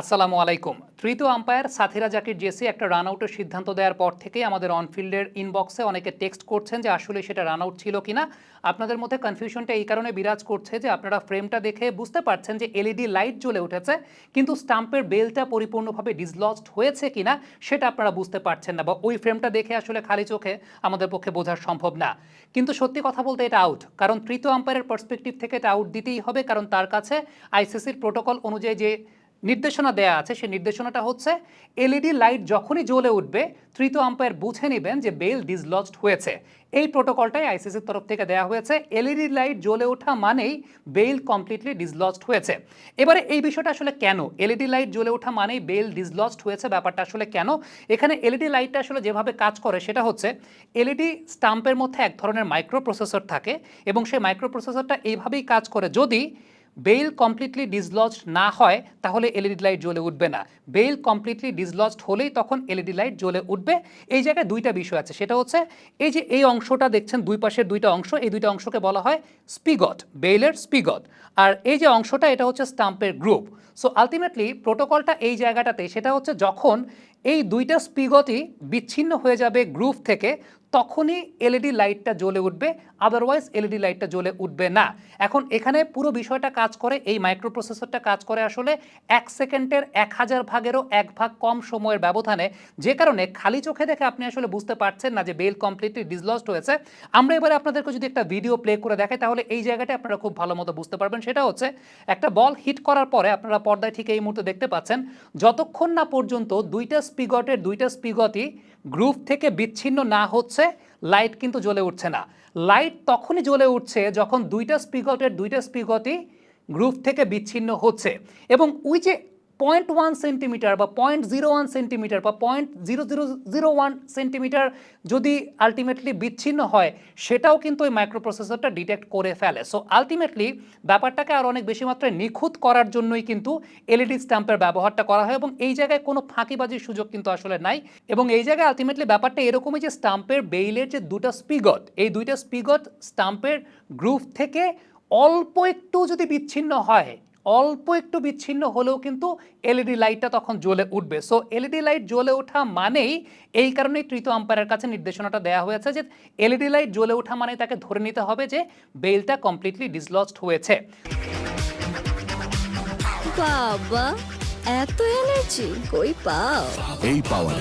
আসসালামু আলাইকুম। তৃতীয় আম্পায়ার সাথিরা জাকির জেসি একটা রান আউটের সিদ্ধান্ত দেওয়ার পর থেকেই আমাদের অনফিল্ডের ইনবক্সে অনেকে টেক্সট করছেন যে আসলে সেটা রান আউট ছিল কিনা। আপনাদের মধ্যে কনফিউশনটা এই কারণে বিরাজ করছে যে আপনারা ফ্রেমটা দেখে বুঝতে পারছেন যে এলইডি লাইট জ্বলে উঠেছে, কিন্তু স্টাম্পের বেলটা পরিপূর্ণভাবে ডিসলস্ট হয়েছে কিনা সেটা আপনারা বুঝতে পারছেন না বা ওই ফ্রেমটা দেখে আসলে খালি চোখে আমাদের পক্ষে বোঝা সম্ভব না। কিন্তু সত্যি কথা বলতে এটা আউট কারণ তৃতীয় আম্পায়ারের পার্সপেক্টিভ থেকে এটা আউট দিতেই হবে, কারণ তার কাছে আইসিসির প্রোটোকল অনুযায়ী যে নির্দেশনা দেয়া আছে, সেই নির্দেশনাটা হচ্ছে এলইডি লাইট যখনই জ্বলে উঠবে, তৃতীয় আম্পায়ার বুঝে নেবেন যে বেল ডিসলস্ট হয়েছে। এই প্রোটোকলটাই আইসিসির তরফ থেকে দেওয়া হয়েছে। এলইডি লাইট জ্বলে ওঠা মানেই বেল কমপ্লিটলি ডিসলস্ট হয়েছে। এবারে এই বিষয়টা আসলে কেন? এলইডি লাইট জ্বলে ওঠা মানেই বেল ডিসলস্ট হয়েছে ব্যাপারটা আসলে কেন? এখানে এলইডি লাইটটা আসলে যেভাবে কাজ করে, সেটা হচ্ছে এলইডি স্টাম্পের মধ্যে এক ধরনের মাইক্রো প্রসেসর থাকে এবং সেই মাইক্রো প্রসেসরটা এইভাবেই কাজ করে যদি বেল কমপ্লিটলি ডিসলজড না হয়, তাহলে এলইডি লাইট জ্বলে উঠবে না। বেইল কমপ্লিটলি ডিসলজড হলেই তখন এলইডি লাইট জ্বলে উঠবে। এই জায়গায় দুইটা বিষয় আছে। সেটা হচ্ছে, এই যে এই অংশটা দেখছেন, দুই পাশের দুইটা অংশ, এই দুইটা অংশকে বলা হয় স্পিগট, বেইলের স্পিগট। আর এই যে অংশটা, এটা হচ্ছে স্টাম্পের গ্রুপ। সো আলটিমেটলি প্রোটোকলটা এই জায়গাটাতে, সেটা হচ্ছে যখন এই দুইটা স্পিগতই বিচ্ছিন্ন হয়ে যাবে গ্রুপ থেকে তখনই এলইডি লাইটটা জ্বলে উঠবে আদারওয়াইজ এলইডি লাইটটা জ্বলে উঠবে না। এখন এখানে পুরো বিষয়টা কাজ করে, এই মাইক্রো প্রসেসরটা কাজ করে আসলে এক সেকেন্ডের এক হাজার ভাগেরও এক ভাগ কম সময়ের ব্যবধানে, যে কারণে খালি চোখে দেখে আপনি আসলে বুঝতে পারছেন না যে বেল কমপ্লিটলি ডিসলস্ট হয়েছে। আমরা এবারে আপনাদেরকে যদি একটা ভিডিও প্লে করে দেখাই, তাহলে এই জায়গাটা আপনারা খুব ভালো মতো বুঝতে পারবেন। সেটা হচ্ছে, একটা বল হিট করার পরে আপনারা পর্দায় ঠিক এই মুহূর্তে দেখতে পাচ্ছেন, যতক্ষণ না পর্যন্ত দুইটা স্পিগটের দুইটা স্পিগটই গ্রুপ থেকে বিচ্ছিন্ন না হচ্ছে লাইট কিন্তু জ্বলে উঠছে না। লাইট তখনই জ্বলে উঠছে যখন দুইটা স্পিগটের দুইটা স্পিগটই গ্রুপ থেকে বিচ্ছিন্ন হচ্ছে। এবং ওই যে পয়েন্ট ওয়ান সেন্টিমিটার বা পয়েন্ট জিরো ওয়ান সেন্টিমিটার বা point zero zero zero one centimetre যদি আলটিমেটলি বিচ্ছিন্ন হয়, সেটাও কিন্তু ওই মাইক্রোপ্রসেসরটা ডিটেক্ট করে ফেলে। সো আলটিমেটলি ব্যাপারটাকে আর অনেক বেশি মাত্রায় নিখুঁত করার জন্যই কিন্তু এলইডি স্ট্যাম্পের ব্যবহারটা করা হয় এবং এই জায়গায় কোনো ফাঁকিবাজির সুযোগ কিন্তু আসলে নাই এবং এই জায়গায় আলটিমেটলি ব্যাপারটা এরকমই যে স্টাম্পের বেইলের যে দুটো স্পিগট এই দুইটা স্পিগট স্টাম্পের গ্রুপ থেকে অল্প একটু যদি বিচ্ছিন্ন হয় অল্প একটু বিচ্ছিন্ন হলেও কিন্তু এলইডি লাইটটা তখন জ্বলে উঠবে। সো এলইডি লাইট জ্বলে ওঠা মানেই এই কারণেই তৃতীয় আম্পায়ারের কাছে নির্দেশনাটা দেওয়া হয়েছে যে এলইডি লাইট জ্বলে ওঠা মানে তাকে ধরে নিতে হবে যে বেলটা কমপ্লিটলি ডিসলস্ট হয়েছে। বাবা এত এনার্জি কই পাও? এই পাওয়ার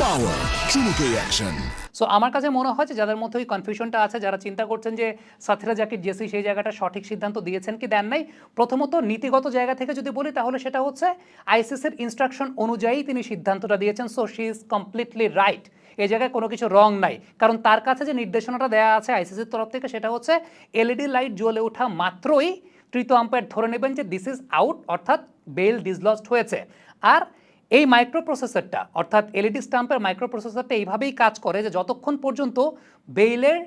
পাওয়ার চুমুকে অ্যাকশন সো আমার কাছে মনে হয় যে যাদের মধ্যে ওই কনফিউশনটা আছে, যারা চিন্তা করছেন যে সাথীরা জাকির জেসি সেই জায়গাটা সঠিক সিদ্ধান্ত দিয়েছেন কি দেন নাই, প্রথমত নীতিগত জায়গা থেকে যদি বলি তাহলে সেটা হচ্ছে আইসিসির ইনস্ট্রাকশন অনুযায়ী তিনি সিদ্ধান্তটা দিয়েছেন। So she is completely right এই জায়গায় কোনো কিছু রং নাই। কারণ তার কাছে যে নির্দেশনাটা দেওয়া আছে আইসিসির তরফ থেকে সেটা হচ্ছে এলইডি লাইট জ্বলে ওঠা মাত্রই তৃতীয় আম্পায়ার ধরে নেবেন যে দিস ইজ আউট অর্থাৎ বেল ডিসলস্ট হয়েছে। আর এই মাইক্রো প্রসেসরটা অর্থাৎ এলইডি স্টাম্পের মাইক্রো প্রসেসরটা এইভাবেই কাজ করে যে যতক্ষণ পর্যন্ত বেইলের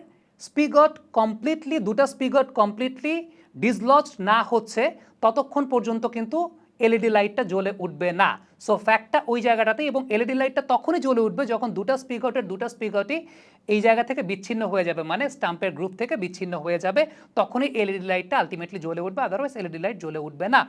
স্পিগট কমপ্লিটলি দুটা স্পিগট কমপ্লিটলি ডিসলস্ট না হচ্ছে, ততক্ষণ পর্যন্ত কিন্তু এলইডি লাইটটা জ্বলে উঠবে না। সো ফ্যাক্টটা ওই জায়গাটাতেই এবং এলইডি লাইটটা তখনই জ্বলে উঠবে যখন দুটা স্পিগটের দুটা স্পিগটই এই জায়গা থেকে বিচ্ছিন্ন হয়ে যাবে মানে স্টাম্পের গ্রুপ থেকে বিচ্ছিন্ন হয়ে যাবে, তখনই এলইডি লাইটটা আলটিমেটলি জ্বলে উঠবে আদারওয়াইজ এলইডি লাইট জ্বলে উঠবে না।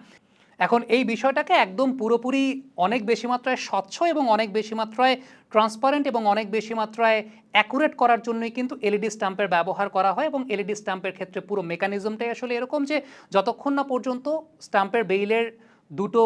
এখন এই বিষয়টাকে একদম পুরোপুরি অনেক বেশি মাত্রায় স্বচ্ছ এবং অনেক বেশি মাত্রায় ট্রান্সপারেন্ট এবং অনেক বেশি মাত্রায় অ্যাকুরেট করার জন্যই কিন্তু এলইডি স্ট্যাম্পের ব্যবহার করা হয় এবং এলইডি স্ট্যাম্পের ক্ষেত্রে পুরো মেকানিজমটাই আসলে এরকম যে যতক্ষণ না পর্যন্ত স্ট্যাম্পের বেইলের দুটো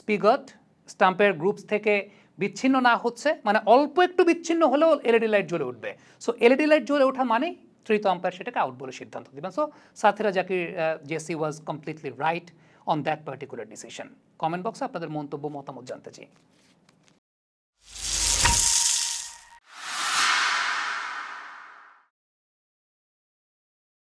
স্পিগট স্ট্যাম্পের গ্রুপস থেকে বিচ্ছিন্ন না হচ্ছে মানে অল্প একটু বিচ্ছিন্ন হলেও এলইডি লাইট জ্বলে উঠবে। সো এলইডি লাইট জ্বলে ওঠা মানেই তৃতীয় আম্পায়ার সেটাকে আউট বলে সিদ্ধান্ত দেবেন। সো সাথীরা Zakir JC was completely right on that particular decision comment বক্সে আপনাদের মন্তব্য মতামত জানতে চাই।